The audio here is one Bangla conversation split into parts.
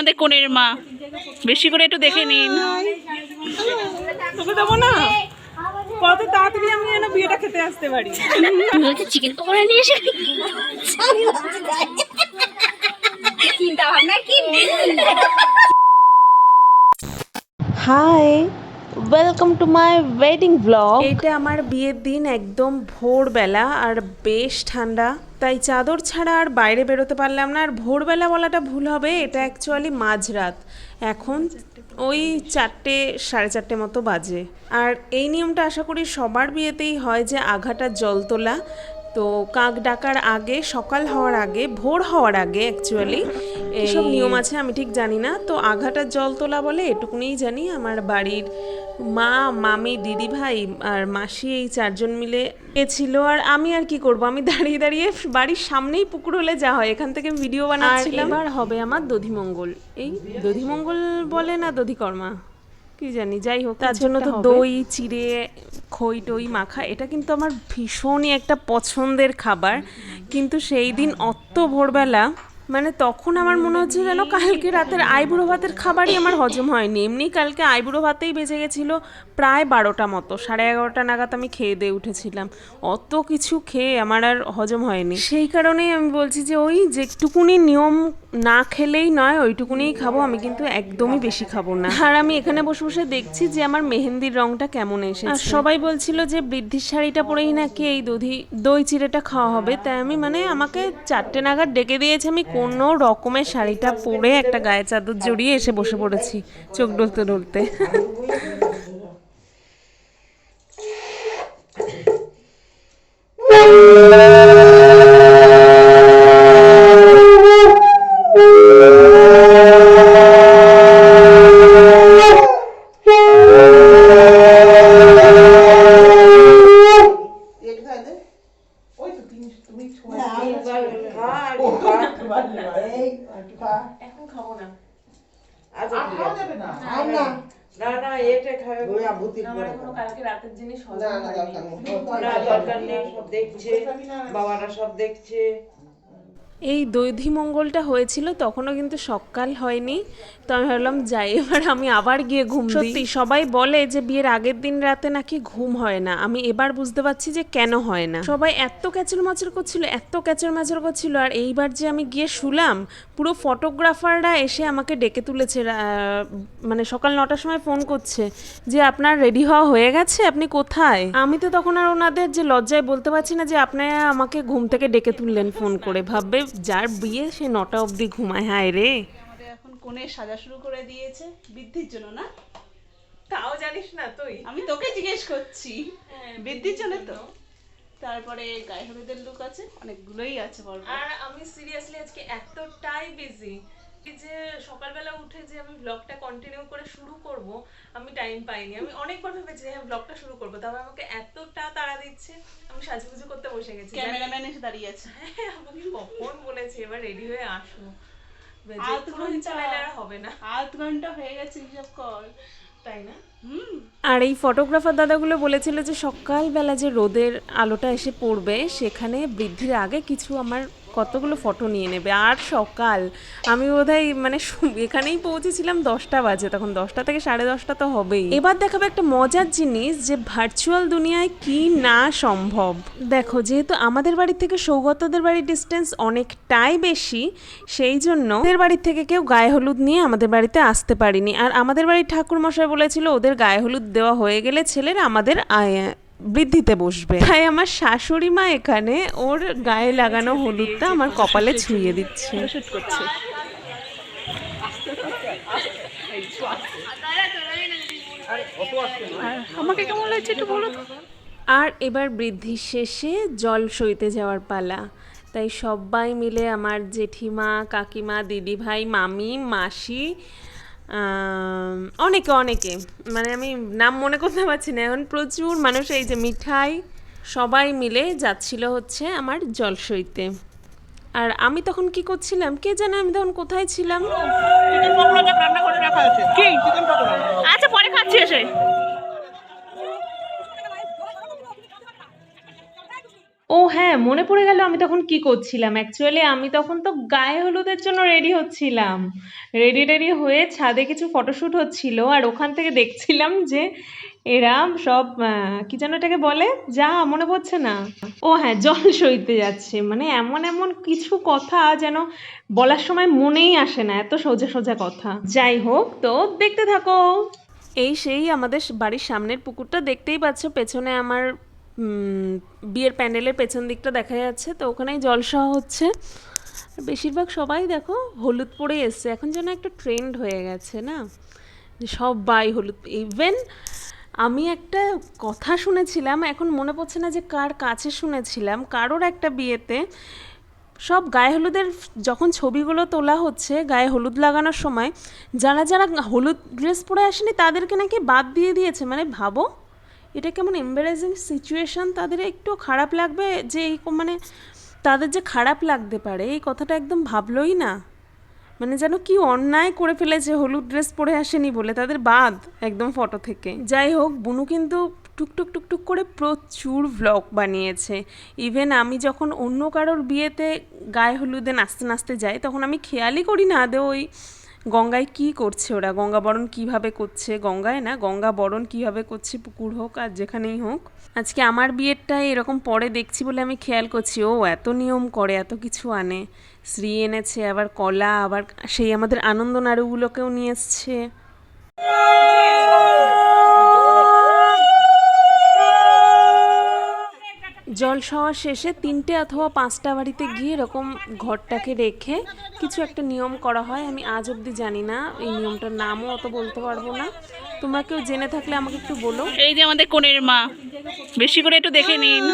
আমাদের কোনের মা। বেশি করে একটু দেখে নিন। তোকে দেবো না? কত তাড়াতাড়ি আমি যেন বিয়েটা খেতে আসতে পারি। চিকেন পকোড়া নিয়ে এসে চিন্তা ভাবনা কি hi welcome to my wedding blog এটা আমার বিয়ের দিন একদম ভোরবেলা আর বেশ ঠান্ডা, তাই চাদর ছাড়া আর বাইরে বেরোতে পারলাম না। আর ভোরবেলা বলাটা ভুল হবে, এটা অ্যাকচুয়ালি মাঝরাত। এখন ওই চারটে, সাড়ে চারটে মতো বাজে। আর এই নিয়মটা আশা করি সবার বিয়েতেই হয় যে আঘাটা জল তোলা। তো কাক ডাকার আগে, সকাল হওয়ার আগে, ভোর হওয়ার আগে অ্যাকচুয়ালি এইসব নিয়ম আছে আমি ঠিক জানি না। তো আঘাটার জল তোলা বলে এটুকুনিই জানি আমার বাড়ির মা মামি দিদি ভাই আর মাসি এই চারজন মিলে এছিল আর আমি আর কি করব? আমি দাঁড়িয়ে দাঁড়িয়ে বাড়ির সামনেই পুকুর হলে যা হয়। এখান থেকে ভিডিও বানাচ্ছিলাম। এবার হবে আমার দধিমঙ্গল এই দধিমঙ্গল বলে না দধিকর্মা কি জানি যাই হোক তার জন্য তো দই চিড়ে খই টই মাখা এটা কিন্তু আমার ভীষণই একটা পছন্দের খাবার। কিন্তু সেই দিন অত ভোরবেলা মানে তখন আমার মনে হচ্ছে যেন কালকে রাতের আইবুড়ো ভাতের খাবারই আমার হজম হয়নি। এমনি কালকে আইবুড়ো ভাতেই বেজে গেছিল প্রায় বারোটা মতো, সাড়ে এগারোটা নাগাদ আমি খেয়ে দিয়ে উঠেছিলাম। অত কিছু খেয়ে আমার আর হজম হয়নি। সেই কারণেই আমি বলছি যে ওই যেটুকুনি নিয়ম না খেলেই নয় ওইটুকুনিই খাব আমি কিন্তু একদমই বেশি খাব না। আর আমি এখানে বসে বসে দেখছি যে আমার মেহেন্দির রংটা কেমন এসেছে। আর সবাই বলছিল যে বৃদ্ধির শাড়িটা পরেই নাকি এই দধি দই চিড়েটা খাওয়া হবে। তাই আমি মানে আমাকে চারটে নাগাদ ডেকে দিয়েছে আমি কোনো রকমের শাড়িটা পরে একটা গায়ে চাদর জড়িয়ে এসে বসে পড়েছি চোখ ডলতে ডলতে। এখন খাব না না না এটা খাবে আমার এখনও কালকে রাতের জিনিস হজম হয়নি না দরকার নেই সব দেখছে বাবারা সব দেখছে এই দৈধি মঙ্গলটা হয়েছিল তখনও কিন্তু সকাল হয়নি। তো আমি ভাবলাম যাই এবার আমি আবার গিয়ে ঘুম সত্যি সবাই বলে যে বিয়ের আগের দিন রাতে নাকি ঘুম হয় না। আমি এবার বুঝতে পারছি যে কেন হয় না। সবাই এত ক্যাচর মাচর করছিল এত ক্যাচর মাচর করছিল আর এইবার যে আমি গিয়ে শুলাম পুরো ফটোগ্রাফাররা এসে আমাকে ডেকে তুলেছে মানে সকাল নটার সময় ফোন করছে যে আপনার রেডি হওয়া হয়ে গেছে? আপনি কোথায়? আমি তো তখন আর ওনাদের যে লজ্জায় বলতে পারছি না যে আপনারা আমাকে ঘুম থেকে ডেকে তুললেন ফোন করে। ভাববে যার বিয়ে সে নটা অবধি ঘুমায় হায় রে। এখন কোণে সাজা শুরু করে দিয়েছে বৃদ্ধির জন্য না? তাও জানিস না তুই? আমি তোকে জিজ্ঞেস করছি। বৃদ্ধির জন্য তো। তারপরে গায়ে হলুদের লুক আছে অনেকগুলোই আছে বড়। আর আমি সিরিয়াসলি আজকে এতটাই বিজি যে সকালবেলা উঠে যে আমি ব্লগটা কন্টিনিউ করে শুরু করব আমি টাইম পাইনি। আমি অনেকবার ভেবেছি হ্যাঁ ব্লগটা শুরু করব তবে আমাকে এতটা তাড়া দিচ্ছে আমি সাজুগুজু করতে বসে গেছি। ক্যামেরাম্যান এসে দাঁড়িয়ে আছে। হ্যাঁ আমাকে কখন বলেছে এবার রেডি হয়ে আসো। আধ ঘণ্টা। হবে না। আধ ঘণ্টা হয়ে গেছে হিসাব কর। তাই না? আর এই ফটোগ্রাফার দাদাগুলো বলেছিল যে সকালবেলা যে রোদের আলোটা এসে পড়বে, সেখানে বৃদ্ধির আগে কিছু আমার কতগুলো ফটো নিয়ে নেবে? আর সকাল। আমি বোধহয় মানে এখানেই পৌঁছেছিলাম দশটা বাজে, তখন দশটা থেকে সাড়ে দশটা তো হবেই। এবার দেখাবে একটা মজার জিনিস যে ভার্চুয়াল দুনিয়ায় কি না সম্ভব। দেখো, যেহেতু আমাদের বাড়ি থেকে সৌগতদের বাড়ির ডিস্টেন্স অনেকটাই বেশি, সেই জন্য ওদের বাড়ির থেকে কেউ গায়ে হলুদ নিয়ে আমাদের বাড়িতে আসতে পারিনি। আর আমাদের বাড়ির ঠাকুর মশাই বলেছিল, ওদের গায়ে হলুদ দেওয়া হয়ে গেলে ছেলেরা আমাদের আয়- বৃদ্ধিতে বসবে। তাই আমার শাশুড়ি মা এখানে ওর গায়ে লাগানো হলুদটা আমার কপালে ছুঁয়ে দিচ্ছে। আর আমাকে কেমন লাগছে একটু বলো আর এবার বৃদ্ধির শেষে জল সইতে যাওয়ার পালা। তাই সবাই মিলে আমার জেঠিমা কাকিমা দিদিভাই মামি মাসি অনেকে অনেকে। মানে আমি নাম মনে করতে পারছি না। এখন প্রচুর মানুষ এই যে মিঠাই সবাই মিলে যাচ্ছিল হচ্ছে আমার জলসইতে। আর আমি তখন কি করছিলাম? কে জানে আমি তখন কোথায় ছিলাম? আচ্ছা পরে খাচ্ছি এসে। ও হ্যাঁ মনে পড়ে গেল আমি তখন কি করছিলাম? অ্যাকচুয়ালি আমি তখন তো গায়ে হলুদের জন্য রেডি হচ্ছিলাম। রেডি রেডি হয়ে ছাদে কিছু ফটোশ্যুট হচ্ছিল আর ওখান থেকে দেখছিলাম যে এরা সব কি যেন এটাকে বলে? যা মনে পড়ছে না। ও হ্যাঁ জল সইতে যাচ্ছে। মানে এমন এমন কিছু কথা যেন বলার সময় মনেই আসে না, এত সোজা সোজা কথা। যাই হোক, তো দেখতে থাকো। এই সেই আমাদের বাড়ির সামনের পুকুরটা দেখতেই পাচ্ছ, পেছনে আমার বিয়ের প্যান্ডেলের পেছন দিকটা দেখা যাচ্ছে, তো ওখানেই জলসহ হচ্ছে। বেশিরভাগ সবাই দেখো হলুদ পরে এসছে, এখন যেন একটা ট্রেন্ড হয়ে গেছে না? সবাই হলুদ ইভেন আমি একটা কথা শুনেছিলাম, এখন মনে পড়ছে না যে কার কাছে শুনেছিলাম, কারোর একটা বিয়েতে সব গায়ে হলুদের যখন ছবিগুলো তোলা হচ্ছে, গায়ে হলুদ লাগানোর সময়, যারা যারা হলুদ ড্রেস পরে আসেনি, তাদেরকে নাকি বাদ দিয়ে দিয়েছে। মানে ভাবো এটা কেমন এম্বারেজিং সিচুয়েশন তাদের একটু খারাপ লাগবে যে এই মানে তাদের যে খারাপ লাগতে পারে, এই কথাটা একদম ভাবলোই না। মানে যেন কি অন্যায় করে ফেলেছে, হলুদ ড্রেস পরে আসেনি বলে। তাদের বাদ একদম ফটো থেকে। যাই হোক, বুনু কিন্তু টুকটুক টুকটুক করে প্রচুর ভ্লগ বানিয়েছে। ইভেন আমি যখন অন্য কারোর বিয়েতে গায়ে হলুদে নাচতে নাচতে যাই, তখন আমি খেয়ালই করি না আদৌ ওই গঙ্গায় কি করছে ওরা? গঙ্গা বরণ কীভাবে করছে? গঙ্গায় না, গঙ্গা বরণ কীভাবে করছে? পুকুর হোক আর যেখানেই হোক। আজকে আমার বিয়েরটা এরকম পরে দেখছি বলে আমি খেয়াল করছি। ও এত নিয়ম করে, এত কিছু আনে। শ্রী এনেছে, আবার কলা, আবার সেই আমাদের আনন্দ নাড়ুগুলোকেও নিয়ে এসছে। জল সওয়া শেষে তিনটে অথবা পাঁচটা বাড়িতে গিয়ে এরকম ঘরটাকে রেখে কিছু একটা নিয়ম করা হয়। আমি আজ অবধি জানি না এই নিয়মটার নামও অত বলতে পারব না। তোমরা কেউ জেনে থাকলে আমাকে একটু বলো। এই যে আমাদের কোণের মা। বেশি করে একটু দেখে নিন।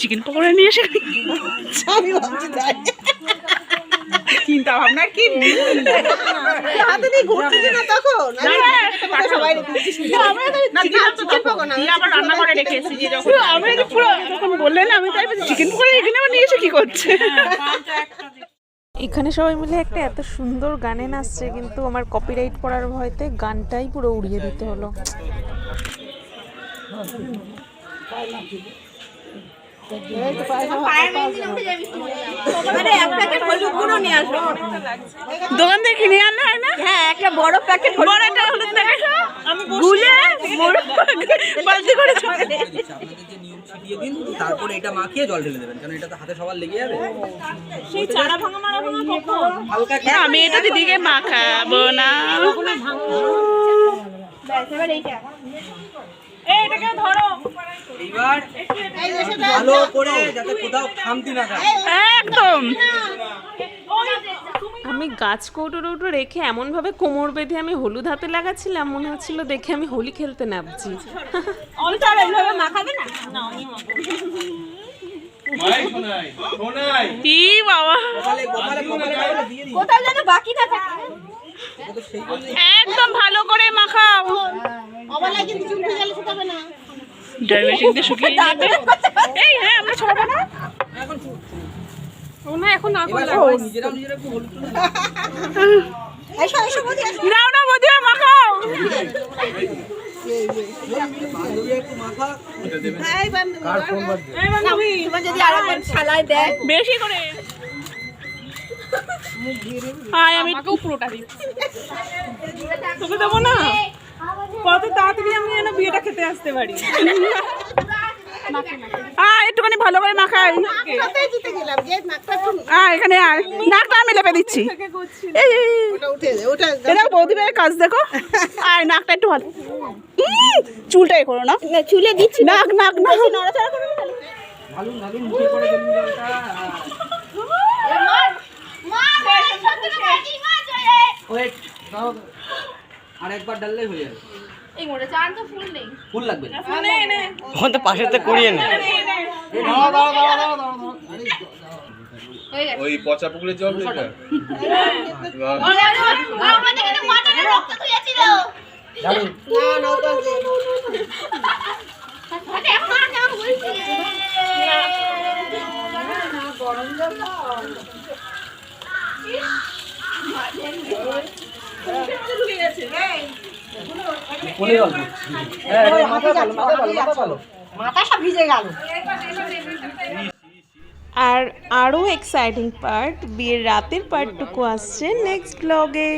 চিকেন পকোড়া নিয়ে এসে আমি ভাবছি তাই চিন্তা ভাবনা কি? হাতে নিয়ে ঘুরতে না তখন? সবাই আবার রান্না করে রেখে এসেছি পুরো যখন বললেন আমি তাই চিকেন পকোড়া এখানে আবার নিয়ে এসে কি করছে? এখানে সবাই মিলে একটা এত সুন্দর গানে নাচছে কিন্তু আমার কপিরাইট পড়ার ভয়তে গানটাই পুরো উড়িয়ে দিতে হলো। দোকান থেকে কিনে আনলে হয় না? হ্যাঁ একটা বড় প্যাকেট বড় একটা হলুদ প্যাকেট গুলে বালতি করে ছিটিয়ে দিন তারপরে এটা মাখিয়ে জল ঢেলে দেবেন কারণ এটা তো হাতে সবার লেগে যাবে। সেই চারা ভাঙা মারা ভাঙা কখন? হালকা আমি এটা দিদিকে মাখাবো না। এই এটাকে ধরো। এইবার ভালো করে যাতে কোথাও খামতি না থাকে একদম। আমি গাছ কৌটো টৌটো রেখে এমনভাবে কোমর বেঁধে আমি হলুদ হাতে লাগাচ্ছিলাম মনে হচ্ছিল দেখে আমি হোলি খেলতে নামছি। অন্তর এইভাবে মাখাবে না? কি বাবা? কপালে কপালে কপালে কপালে দিয়ে দিন কোথাও যেন বাকি না থাকে। একদম ভালো করে মাখাও। ডাইমেশিং দিয়ে শুকিয়ে যাবে। এই হ্যাঁ আমরা ছড়াবো না। এখন ও না এখন না এবার নিজেরা নিজেরা একটু হলুদ তুলে দাও। দাও না মধ্যে মাখাও বান্ধবী একটু আয় আমি কেউ পুরোটা দিই। তোকে দেবো না? কত তাড়াতাড়ি আমি যেন বিয়েটা খেতে আসতে পারি। আয় একটুখানি ভালো করে মাখাই। আয় এখানে আয়। নাকটা আমি লেপে দিচ্ছি। এই এই, এই। এই বৌদি ভাইয়ের কাজ দেখো। আয় নাকটা একটু ভালো। উম, চুলটা এ করো না। চুলে দিচ্ছি নাক নাক নাক। মুখে করে ওয়েট দাও। আর একবার ডাললেই হয়ে যাবে। এই মোটা চান তো ফুল নেই। ফুল লাগবে না। পাশেতে করিয়ে নে। ওই পচা পুকুরের জল আর গরম জল হ্যাঁ মাথা সব ভিজে গেল। আর আরও এক্সাইটিং পার্ট বিয়ের রাতের পার্টটুকু আসছে নেক্সট ব্লগে